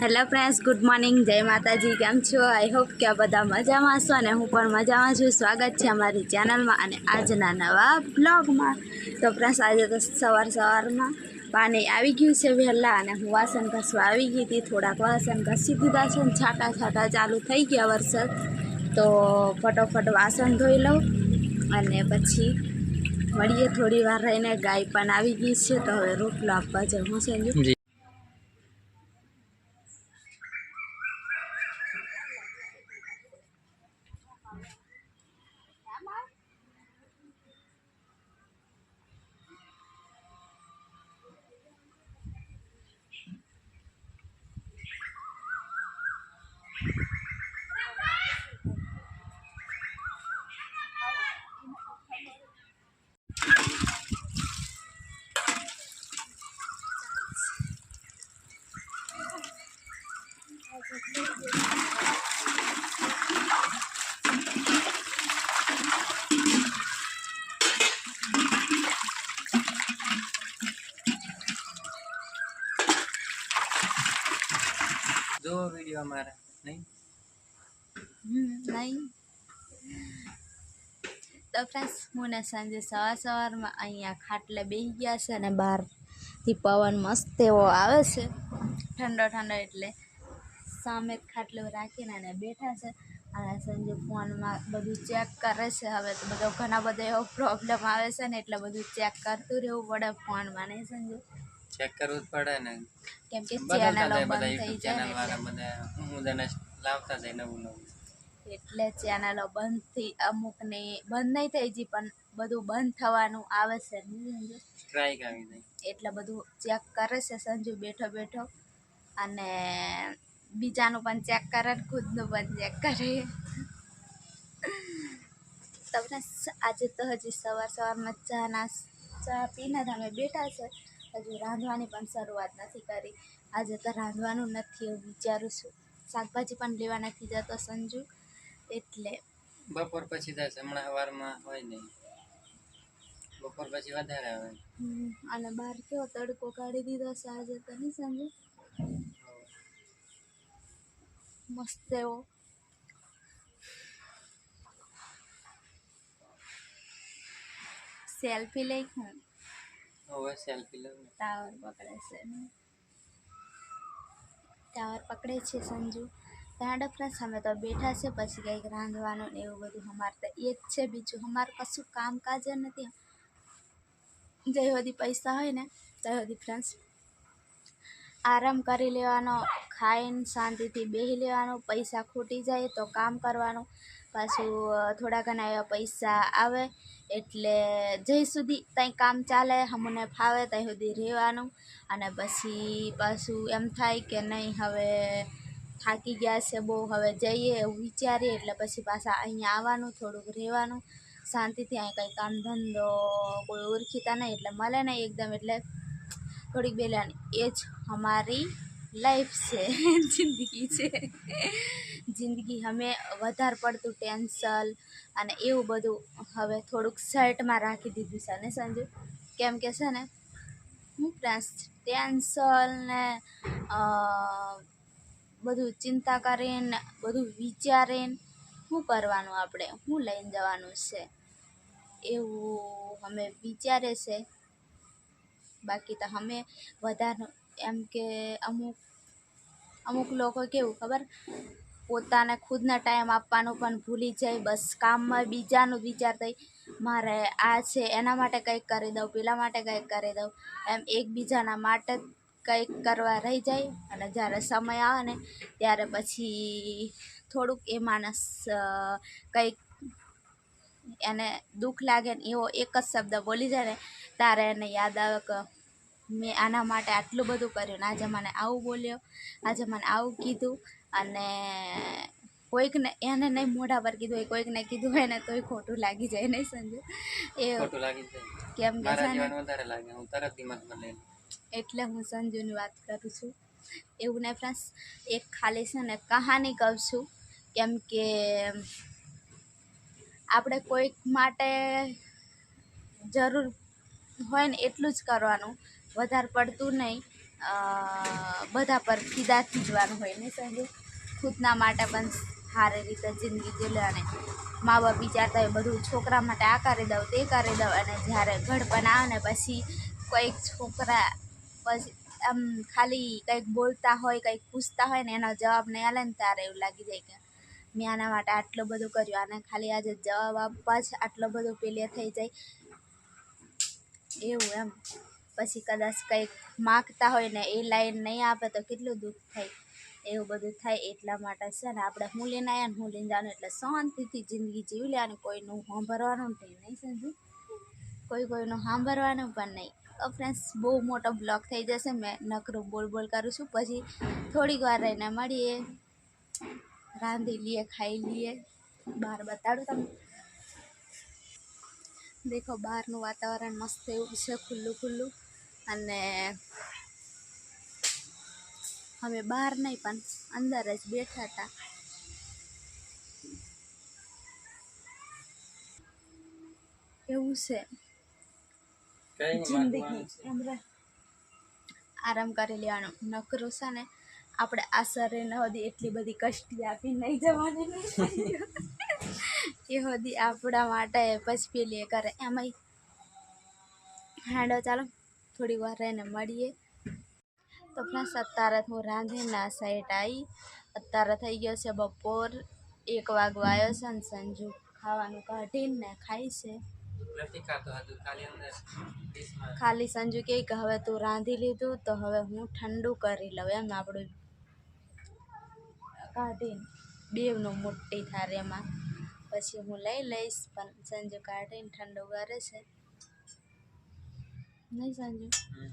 Hello friends good morning જય માતાજી, કેમ છો? આઈ હોપ કે બધા મજામાં છો અને હું પણ મજામાં છું. સ્વાગત છે અમારી ચેનલમાં અને આજના નવા બ્લોગમાં તો ફ્રેન્ડ્સ આજે તો સવાર સવારમાં પાણી આવી ગયું છે વહેલા અને હું વાસણ ઘસવા આવી ગઈ હતી. થોડાક વાસણ ઘસી દીધા છે અને છાંટા છાંટા ચાલુ થઈ ગયા વરસાદ. તો ફટોફટ વાસણ ધોઈ લઉં અને પછી મળીએ થોડી વાર રહીને. ગાય પણ આવી ગઈ છે, તો હવે રોટલો આપવા જવું છે. જી જો નહીં? નહીં. તો ફ્રેન્ડ્સ હું ને સાંજે સવાર સવારમાં અહીંયા ખાટલે બેસી ગયા છે અને બહારથી પવન મસ્ત એવો આવે છે. ઠંડો ઠંડો એટલે સામે ખાટલો રાખીને અને બેઠા છે. અને સંજે ફોનમાં બધું ચેક કરે છે. હવે તો બધો ઘણા બધા એવો પ્રોબ્લેમ આવે છે ને એટલે બધું ચેક કરતું રહેવું પડે ફોનમાં નહીં સંજુ. ચેક કરવું જ પડે ને. કેમ કે ચેનલ બધા યુટ્યુબ ચેનલ વાળા બધા હું બધાને લાવતા જાય નવું નવું. એટલે ચેનલો બંધ થઈ અમુકને બંધ નહીં થઈ જી પણ બધું બંધ થવાનું આવે છે? સ્ટ્રાઇક આવી જાય. એટલે બધું ચેક કરે છે સંજુ બેઠો બેઠો. અને બીજાનું પણ ચેક કરે ને ખુદનું પણ ચેક કરે. તમને આજે તો હજી સવાર સવારમાં ચા ના ચા પીને તમે બેઠા છે. હજુ રાંધવાની પણ શરૂઆત નથી કરી. આજે તો રાંધવાનું નથી એવું વિચારું છું. શાકભાજી પણ લેવા નથી જતો સંજુ એટલે બપોર પછી થશે હમણાં સવારમાં હોય નહીં. બપોર પછી વધારે આવે. અને બહાર કેવો તડકો કાઢી દીધો છે આજે તો નહીં સંજુ? મસ્ત એવો. સેલ્ફી લઈ હું. હવે સેલ્ફી લઉં ટાવર પકડે છે ટાવર પકડે છે સંજુ. ત્યાં ડફરા સામે તો બેઠા છે, પછી કંઈક રાંધવાનું ને એવું બધું અમારે તો એ જ છે બીજું. અમારે કશું કામકાજ જ નથી. જે સુધી પૈસા હોય ને ત્યાં સુધી ફ્રેન્ડ્સ આરામ કરી લેવાનો, ખાઈને શાંતિથી બેસી લેવાનું, પૈસા ખૂટી જાય તો કામ કરવાનું, પાછું થોડા ઘણા એવા પૈસા આવે, એટલે જઈ સુધી ત્યાં કામ ચાલે, હમને ફાવે ત્યાં સુધી રહેવાનું, અને પછી પાછું એમ થાય કે નહીં, હવે થાકી ગયા છે બહુ, હવે જઈએ એવું વિચારીએ, એટલે પછી પાછા અહીંયા આવવાનું, થોડુંક રહેવાનું, શાંતિથી અહીં કંઈ કામ ધંધો કોઈ ઓળખીતા નહીં, એટલે મળે નહીં એકદમ, એટલે થોડીક બેલાની, એ જ અમારી લાઈફ છે જિંદગી છે જિંદગી અમે વધારે પડતું ટેન્શન અને એવું બધું હવે થોડુંક સેટમાં રાખી દીધું છે ને સંજુ કેમ કે છે ને હું ટેન્શન ને બધું ચિંતા કરીને બધું વિચારીને શું કરવાનું આપણે શું લઈને જવાનું છે એવું અમે વિચારે છે બાકી તો અમે વધારે એમ કે અમુક અમુક લોકો કેવું ખબર? પોતાને ખુદને ટાઈમ આપવાનું પણ ભૂલી જાય, બસ કામમાં બીજાનું વિચારતા થઈ મારે આ છે, એના માટે કંઈક કરી દઉં, પેલા માટે કંઈક કરી દઉં. એમ એકબીજાના માટે કંઈક કરવા રહી જાય અને જ્યારે સમય આવે ને ત્યારે પછી થોડુંક એ માણસ કંઈક એને દુઃખ લાગે ને એવો એક જ શબ્દ બોલી જાય ને ત્યારે એને યાદ આવે કે મેં આના માટે આટલું બધું કર્યું ને આજે મને આવું બોલ્યો આજે મને આવું કીધું અને કોઈકને એને નહીં મોઢા પર કીધું હોય કોઈકને કીધું હોય ને તોય ખોટું લાગી જાય નહીં સંજુ. એ ખોટું લાગી જાય. કેમ કે છે ને? વધારે લાગે હું તરત દિમાગમાં લઈ એટલે હું સંજુની વાત કરું છું. એવું નહીં ફ્રેન્ડ્સ એક ખાલી છે ને કહાની કહું છું. કેમ કે આપણે કોઈક માટે જરૂર હોય ને એટલું જ કરવાનું. વધારે પડતું નહીં. બધા પર ફિદા થઈ જવાનું હોય ને સહેલું ખુદના માટે પણ સારી રીતે જિંદગી જીલે અને મા બાપ વિચારતા હોય બધું છોકરા માટે આ કરી દઉં, તે કરી દઉં અને જ્યારે ઘડપણ આવે ને પછી કોઈક છોકરા પછી આમ ખાલી કંઈક બોલતા હોય, કંઈક પૂછતા હોય ને એનો જવાબ નહીં આલે ને ત્યારે એવું લાગી જાય કે મેં આના માટે આટલું બધું કર્યું અને ખાલી આજે જવાબ આપવા જ આટલો બધો પેલે થઈ જાય. એવું એમ. પછી કદાચ કંઈક માગતા હોય ને એ લાઈન નહીં આપે તો કેટલું દુઃખ થાય. એવું બધું થાય એટલા માટે છે ને આપણે હું લઈને આવ્યા ને હું લઈને જવાનું એટલે શાંતિથી જિંદગી જીવી લેવાની કોઈનું સાંભળવાનું નહીં નહીં સમજુ કોઈ કોઈનું સાંભળવાનું પણ નહીં. ફ્રેન્ડ્સ બહુ મોટો બ્લોક થઈ જશે. મેં નકરું બોલ બોલ કરું છું. પછી થોડીક વાર રહીને મળીએ, રાંધી લઈએ, ખાઈ લઈએ. બહાર બતાડું તમને. દેખો, બહારનું વાતાવરણ મસ્ત એવું છે, ખુલ્લું ખુલ્લું. અને હવે બહાર નહીં પણ અંદર જ બેઠા હતા. એવું છે. જિંદગી. આરામ કરી લેવાનો. નકરો છે ને આપણે આ ન હદી એટલી બધી કષ્ટી આપી નહીં જવાની. એ હદી આપણા માટે પછી પેલી કરે. એમાંય. હાડો ચાલો. થોડી વાર રહીને મળીએ. તો ફ્રેન્ડ્સ અત્યારે હું રાંધીને સાઈડ આવી અત્યારે થઈ ગયો છે બપોર. એક વાગવા આવ્યો છે ને સંજુ ખાવાનું કાઢીને ખાય છે. ખાલી ખાલી સંજુ કહે કે હવે તું રાંધી લીધું તો હવે હું ઠંડુ કરી લઉં એમ આપણું કાઢીને. બેવનું મોટી થાર એમાં. પછી હું લઈ લઈશ પણ સંજુ કાઢીને ઠંડુ કરે છે. નહીં સંજુ હમ.